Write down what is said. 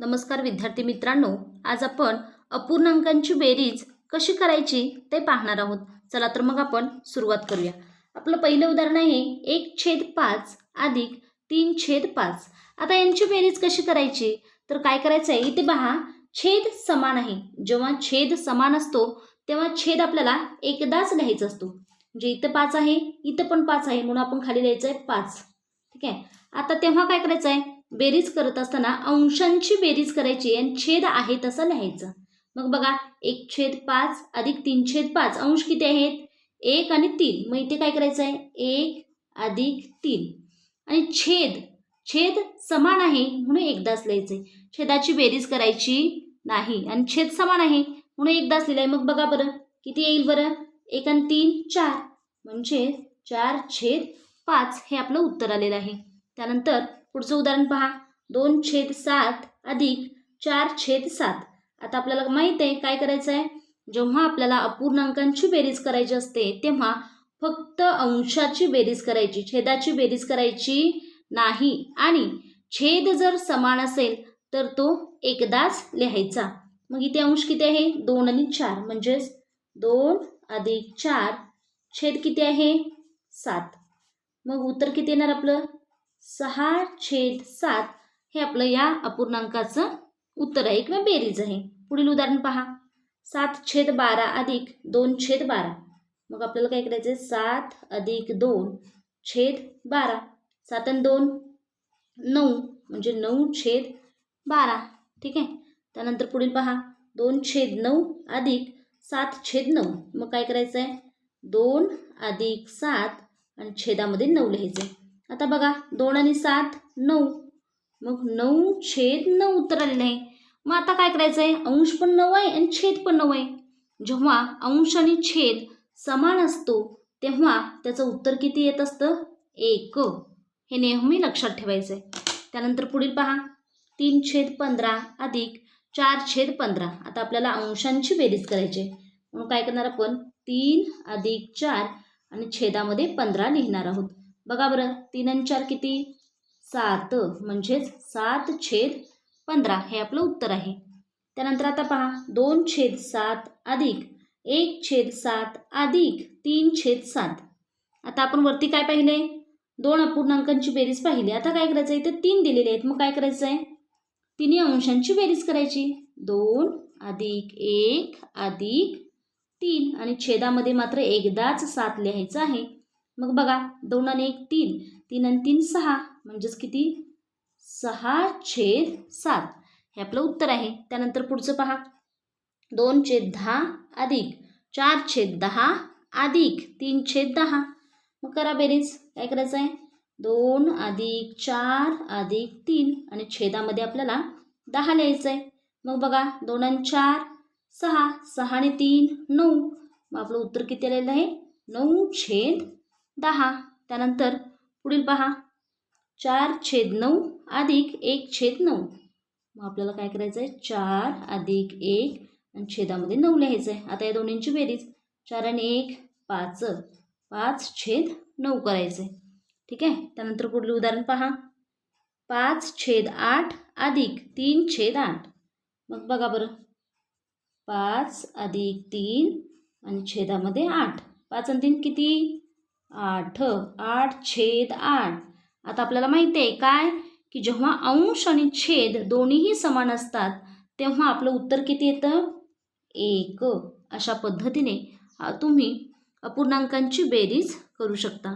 नमस्कार विद्यार्थी मित्रांनो आज आपण अपूर्णांकांची बेरीज कशी करायची ते पाहणार आहोत. चला तर मग आपण सुरुवात करूया. आपलं पहिलं उदाहरण आहे एक छेद पाच अधिक तीन छेद पाच. आता यांची बेरीज कशी करायची? तर काय करायचं आहे इथे पहा छेद समान आहे. जेव्हा छेद समान असतो तेव्हा छेद आपल्याला एकदाच लिहायचा असतो. म्हणजे इथं पाच आहे इथं पण पाच आहे म्हणून आपण खाली लिहायचं आहे पाच. ठीक आहे? आता तेव्हा काय करायचं आहे बेरीज करत असताना अंशांची बेरीज करायची आणि छेद आहे तसं लिहायचं. मग बघा एक छेद पाच अधिक तीन छेद पाच अंश किती आहेत? एक आणि तीन. मग इथे काय करायचं आहे एक अधिक तीन. आणि छेद छेद समान आहे म्हणून एकदाच लिहायचं आहे छेदाची बेरीज करायची नाही आणि छेद समान आहे म्हणून एकदाच लिहिलं आहे मग बघा बरं किती येईल बरं? एक आणि तीन चार. म्हणजे चार छेद पाच हे आपलं उत्तर आलेलं आहे. त्यानंतर पुढचं उदाहरण पहा. दोन छेद सात अधिक चार छेद सात. आता आपल्याला माहीत आहे काय करायचं आहे? जेव्हा आपल्याला अपूर्णांकांची बेरीज करायची असते तेव्हा फक्त अंशाची बेरीज करायची छेदाची बेरीज करायची नाही. आणि छेद जर समान असेल तर तो एकदाच लिहायचा. मग इथे अंश किती आहे? दोन आणि चार. म्हणजेच दोन अधिक चार छेद किती आहे? सात. मग उत्तर किती येणार आपलं? सहा छेद सात हे आपलं या अपूर्णांकाचं उत्तर आहे. किंवा बेरीज आहे. पुढील उदाहरण पहा. सात छेद बारा अधिक दोन छेद बारा. मग आपल्याला काय करायचं आहे सात अधिक दोन छेद बारा. सात आणि दोन नऊ म्हणजे नऊ छेद बारा. ठीक आहे? त्यानंतर पुढील पहा. दोन छेद नऊ अधिक सात छेद नऊ. मग काय करायचं आहे दोन अधिक सात आणि छेदामध्ये नऊ लिहायचं आहे आता बघा दोन आणि सात नऊ. मग नऊ छेद नऊ उत्तर आलेलं आहे. मग आता काय करायचं आहे? अंश पण नऊ आहे आणि छेद पण नऊ आहे. जेव्हा अंश आणि छेद समान असतो तेव्हा त्याचं उत्तर किती येत असतं? एक. हे नेहमी लक्षात ठेवायचं आहे त्यानंतर पुढील पहा. तीन छेद पंधरा अधिक चार छेद पंधरा. आता आपल्याला अंशांची बेरीज करायची आहे. म्हणून काय करणार आपण? तीन अधिक चार आणि छेदामध्ये पंधरा लिहिणार आहोत. बघा बरं तीन आणि चार किती? सात. म्हणजेच सात छेद पंधरा. हे आपलं उत्तर आहे. त्यानंतर आता पहा दोन छेद सात अधिक एक छेद सात अधिक तीन छेद सात. आता आपण वरती काय पाहिले? दोन अपूर्णांकांची बेरीज पाहिली. आता काय करायचं आहे इथे तीन दिलेले आहेत. मग काय करायचं आहे तिन्ही अंशांची बेरीज करायची. दोन अधिक एक अधिक तीन. आणि छेदामध्ये मात्र एकदाच सात लिहायचं आहे. मग बघा दोन आणि एक तीन. तीन आणि तीन सहा. म्हणजेच किती? सहा छेद सात. हे आपलं उत्तर आहे. त्यानंतर पुढचं पहा. दोन छेद दहा अधिक. चार छेद दहा अधिक. तीन छेद दहा. मग करा बेरीज. काय करायचं आहे? दोन अधिक चार अधिक तीन. आणि छेदामध्ये आपल्याला दहा लिहायचं आहे. मग बघा दोन आणि चार सहा. सहा आणि तीन नऊ. मग आपलं उत्तर किती आलेलं आहे? नऊ छेद दहा. त्यानंतर पुढील पहा. चार छेद नऊ अधिक एक छेद नऊ. मग आपल्याला काय करायचं आहे चार अधिक एक आणि छेदामध्ये नऊ लिहायचं आहे आता या दोन्हींची बेरीज. चार आणि एक पाच. पाच छेद नऊ करायचं आहे ठीक आहे? त्यानंतर पुढलं उदाहरण पहा. पाच छेद आठ अधिक तीन छेद आठ. मग बघा बरं. पाच अधिक तीन आणि छेदामध्ये आठ. पाच आणि तीन किती? आठ आठ छेद आठ. आता आपल्याला माहिती आहे काय? की जेव्हा अंश आणि छेद दोन्हीही समान असतात तेव्हा आपलं उत्तर किती येतं? एक. अशा पद्धतीने तुम्ही अपूर्णांकांची बेरीज करू शकता.